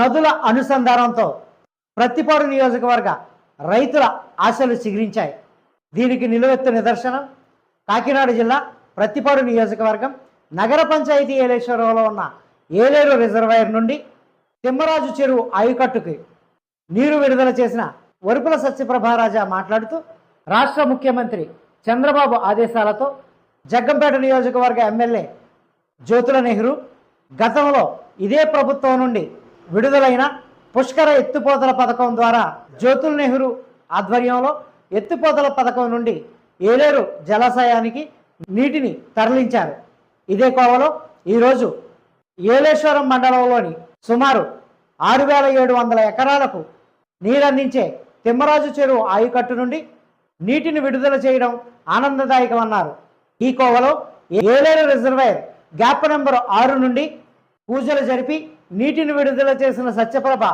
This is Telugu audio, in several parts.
నదుల అనుసంధానంతో ప్రతిపాడు నియోజకవర్గ రైతుల ఆశలు చిగురించాయి. దీనికి నిలువెత్తు నిదర్శనం కాకినాడ జిల్లా ప్రతిపాడు నియోజకవర్గం నగర పంచాయతీ ఏలేశ్వరంలో ఉన్న ఏలేరు రిజర్వాయర్ నుండి తిమ్మరాజు చెరువు ఆయుకట్టుకి నీరు విడుదల చేసిన వరుపుల సత్యప్రభారాజా మాట్లాడుతూ రాష్ట్ర ముఖ్యమంత్రి చంద్రబాబు ఆదేశాలతో జగ్గంపేట నియోజకవర్గ ఎమ్మెల్యే జ్యోతుల నెహ్రూ గతంలో ఇదే ప్రభుత్వం నుండి విడుదలైన పుష్కర ఎత్తుపోతల పథకం ద్వారా జ్యోతుల్ నెహ్రూ ఆధ్వర్యంలో ఎత్తుపోతల పథకం నుండి ఏలేరు జలాశయానికి నీటిని తరలించారు. ఇదే కోవలో ఈరోజు ఏలేశ్వరం మండలంలోని సుమారు ఆరు వేల ఏడు వందల ఎకరాలకు నీరందించే తిమ్మరాజు చెరువు ఆయుకట్టు నుండి నీటిని విడుదల చేయడం ఆనందదాయకమన్నారు. ఈ కోవలో ఏలేరు రిజర్వాయర్ గ్యాప్ నెంబర్ ఆరు నుండి పూజలు జరిపి నీటిని విడుదల చేసిన సత్యప్రభ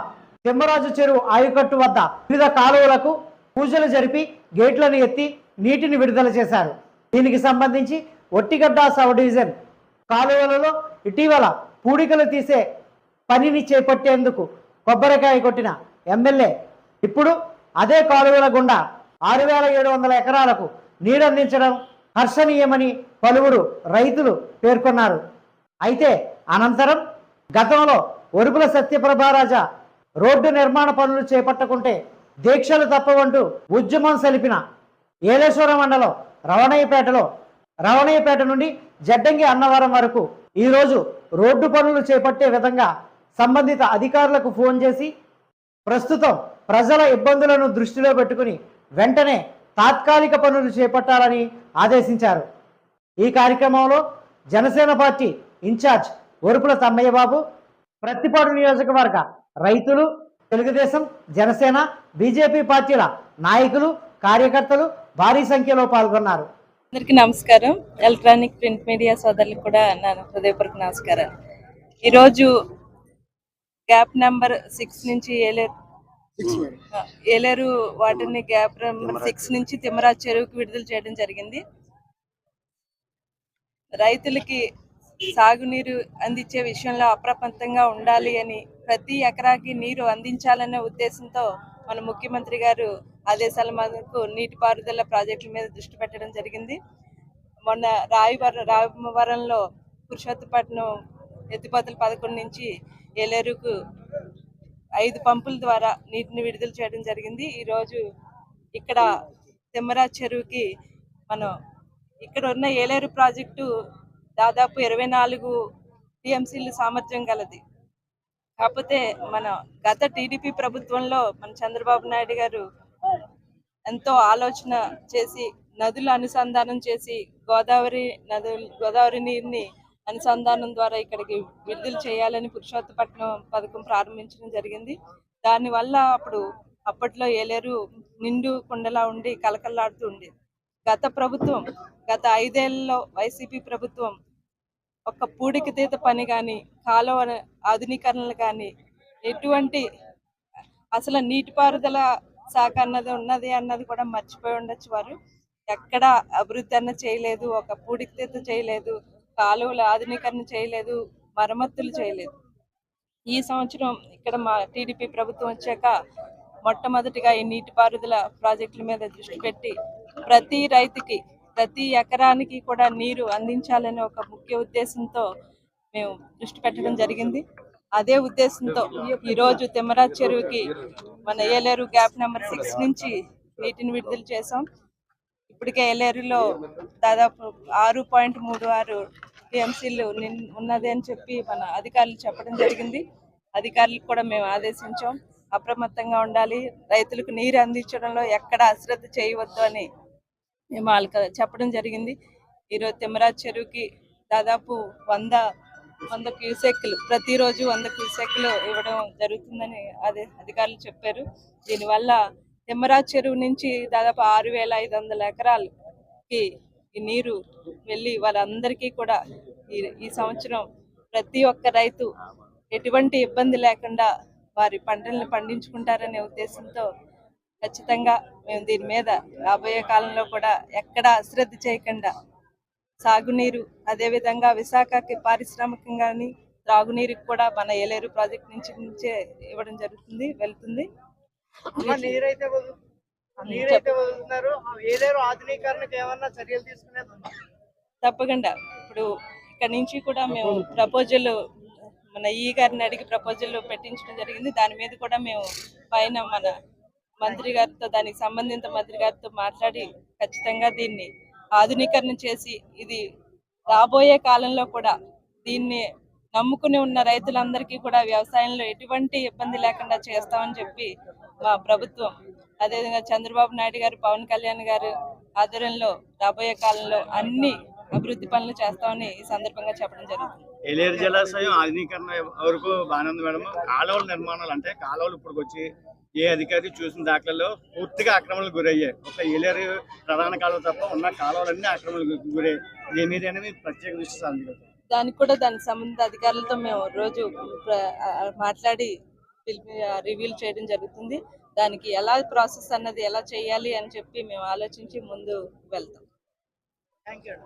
తిమ్మరాజు చెరువు ఆయకట్టు వద్ద వివిధ కాలువలకు పూజలు జరిపి గేట్లను ఎత్తి నీటిని విడుదల చేశారు. దీనికి సంబంధించి ఒట్టిగడ్డ సబ్ డివిజన్ కాలువలలో ఇటీవల పూడికలు తీసే పనిని చేపట్టేందుకు కొబ్బరికాయ కొట్టిన ఎమ్మెల్యే. ఇప్పుడు అదే కాలువల గుండా ఆరు వేల ఏడు వందల ఎకరాలకు నీరందించడం హర్షణీయమని పలువురు రైతులు పేర్కొన్నారు. అయితే అనంతరం గతంలో ఒరుపుల సత్యప్రభారాజా రోడ్డు నిర్మాణ పనులు చేపట్టకుంటే దీక్షలు తప్పవంటూ ఉద్యమం సలిపిన ఏలేశ్వరం మండలం రవణయ్యపేటలో రవణయ్యపేట నుండి జడ్డంగి అన్నవరం వరకు ఈరోజు రోడ్డు పనులు చేపట్టే విధంగా సంబంధిత అధికారులకు ఫోన్ చేసి ప్రస్తుతం ప్రజల ఇబ్బందులను దృష్టిలో పెట్టుకుని వెంటనే తాత్కాలిక పనులు చేపట్టాలని ఆదేశించారు. ఈ కార్యక్రమంలో Janasena party in charge Orupula Tammayya Babu Prathipadu నియోజకవర్గ రైతులు తెలుగుదేశం జనసేన బీజేపీ పార్టీల నాయకులు కార్యకర్తలు భారీ సంఖ్యలో పాల్గొన్నారు. అందరికీ నమస్కారం. ఎలక్ట్రానిక్ ప్రింట్ మీడియా సోదరులకు కూడా నా హృదయపూర్వక నమస్కారం ఈరోజు గ్యాప్ నెంబర్ సిక్స్ నుంచి ఏలేరు ఏలేరు వాటిని గ్యాప్ నెంబర్ సిక్స్ నుంచి తిమ్మరాజు చెరువుకి విడుదల చేయడం జరిగింది. రైతులకి సాగునీరు అందించే విషయంలో అప్రమత్తంగా ఉండాలి అని ప్రతి ఎకరాకి నీరు అందించాలనే ఉద్దేశంతో మన ముఖ్యమంత్రి గారు ఆదేశాల మేరకు నీటిపారుదల ప్రాజెక్టుల మీద దృష్టి పెట్టడం జరిగింది. మొన్న రాయవరం రామవరంలో పురుషోత్తపట్నం ఎత్తిపోతల పథకం నుంచి ఏలేరుకు ఐదు పంపుల ద్వారా నీటిని విడుదల చేయడం జరిగింది. ఈరోజు ఇక్కడ తిమ్మరాజ్ చెరువుకి మనం ఇక్కడ ఉన్న ఏలేరు ప్రాజెక్టు దాదాపు ఇరవై నాలుగు టీఎంసీలు సామర్థ్యం గలది. కాకపోతే మన గత టీడీపీ ప్రభుత్వంలో మన చంద్రబాబు నాయుడు గారు ఎంతో ఆలోచన చేసి నదులు అనుసంధానం చేసి గోదావరి నదులు గోదావరి నీరుని అనుసంధానం ద్వారా ఇక్కడికి విడుదల చేయాలని పురుషోత్తపట్నం పథకం ప్రారంభించడం జరిగింది. దానివల్ల అప్పుడు అప్పట్లో ఏలేరు నిండు కొండలా ఉండి కలకల్లాడుతూ ఉండేది. గత ప్రభుత్వం గత ఐదేళ్ళలో వైసీపీ ప్రభుత్వం ఒక పూడికి తీత పని కానీ కాలువ ఆధునీకరణలు కానీ ఎటువంటి అసలు నీటిపారుదల శాఖ అన్నది ఉన్నది అన్నది కూడా మర్చిపోయి ఉండొచ్చు వారు. ఎక్కడ అభివృద్ధి అన్న చేయలేదు ఒక పూడికి తీత చేయలేదు కాలువలు ఆధునీకరణ చేయలేదు మరమ్మతులు చేయలేదు. ఈ సంవత్సరం ఇక్కడ మా టీడీపీ ప్రభుత్వం వచ్చాక మొట్టమొదటిగా ఈ నీటిపారుదల ప్రాజెక్టుల మీద దృష్టి పెట్టి ప్రతి రైతుకి ప్రతి ఎకరానికి కూడా నీరు అందించాలనే ఒక ముఖ్య ఉద్దేశంతో మేము దృష్టి పెట్టడం జరిగింది. అదే ఉద్దేశంతో ఈరోజు తిమ్మరాజ్ చెరువుకి మన ఏలేరు గ్యాప్ నెంబర్ సిక్స్ నుంచి నీటిని విడుదల చేసాం ఇప్పటికే ఏలేరులో దాదాపు ఆరు పాయింట్ మూడు ఆరు టీఎంసీలు ఉన్నది అని చెప్పి మన అధికారులు చెప్పడం జరిగింది. అధికారులకు కూడా మేము ఆదేశించాం. అప్రమత్తంగా ఉండాలి. రైతులకు నీరు అందించడంలో ఎక్కడ అశ్రద్ధ చేయవద్దు అని మేము వాళ్ళకి చెప్పడం జరిగింది. ఈరోజు తిమ్మరాజ్ చెరువుకి దాదాపు వంద వంద క్యూసెక్లు ప్రతిరోజు వంద క్యూసెక్లు ఇవ్వడం జరుగుతుందని అదే అధికారులు చెప్పారు. దీనివల్ల తిమ్మరాజ్ చెరువు నుంచి దాదాపు ఆరు వేల ఐదు వందల ఎకరాలకి ఈ నీరు వెళ్ళి వాళ్ళందరికీ కూడా ఈ ఈ సంవత్సరం ప్రతి ఒక్క రైతు ఎటువంటి ఇబ్బంది లేకుండా వారి పంటలను పండించుకుంటారనే ఉద్దేశంతో ఖచ్చితంగా మేము దీని మీద రాబోయే కాలంలో కూడా ఎక్కడ అశ్రద్ధ చేయకుండా సాగునీరు అదేవిధంగా విశాఖకి పారిశ్రామికంగా కానీ త్రాగునీరుకి కూడా మన ఏలేరు ప్రాజెక్ట్ నుంచి నుంచే ఇవ్వడం జరుగుతుంది వెళ్తుంది. నీరైతే నీరైతే వదులుతున్నారు. ఏలేరు ఆధునీకరణకు ఏమన్నా చర్యలు తీసుకునేది? తప్పకుండా. ఇప్పుడు ఇక్కడ నుంచి కూడా మేము ప్రపోజల్ మన ఈ గారిని అడిగి ప్రపోజల్ పెట్టించడం జరిగింది. దాని మీద కూడా మేము పైన మన మంత్రి గారితో దానికి సంబంధిత మంత్రి గారితో మాట్లాడి ఖచ్చితంగా దీన్ని ఆధునీకరణ చేసి ఇది రాబోయే కాలంలో కూడా దీన్ని నమ్ముకుని ఉన్న రైతులందరికీ కూడా వ్యవసాయంలో ఎటువంటి ఇబ్బంది లేకుండా చేస్తామని చెప్పి మా ప్రభుత్వం అదేవిధంగా చంద్రబాబు నాయుడు గారు పవన్ కళ్యాణ్ గారు ఆధ్వర్యంలో రాబోయే కాలంలో అన్ని అభివృద్ధి పనులు చేస్తామని ఈ సందర్భంగా చెప్పడం జరుగుతుంది. ఏలేరు జలాశయం ఆధునీకరణ వరకు బాగానే ఉంది మేడం. కాలువల నిర్మాణాలు అంటే కాలువలు ఇప్పుడు వచ్చి ఏ అధికారి చూసిన దాఖలలో పూర్తిగా ఆక్రమణలకు గురయ్యాయి. ఒక ఏలేరు ప్రధాన కాలువ తప్ప ఉన్న కాలువలన్నీ ఆక్రమణలకు గురయ్యాయి. దీని మీద అనేది ప్రత్యేక దృష్టి సాధించారు దానికి కూడా దానికి సంబంధిత అధికారులతో మేము రోజు మాట్లాడి రివ్యూలు చేయడం జరుగుతుంది. దానికి ఎలా ప్రాసెస్ అన్నది ఎలా చేయాలి అని చెప్పి మేము ఆలోచించి ముందు వెళ్తాం. Thank you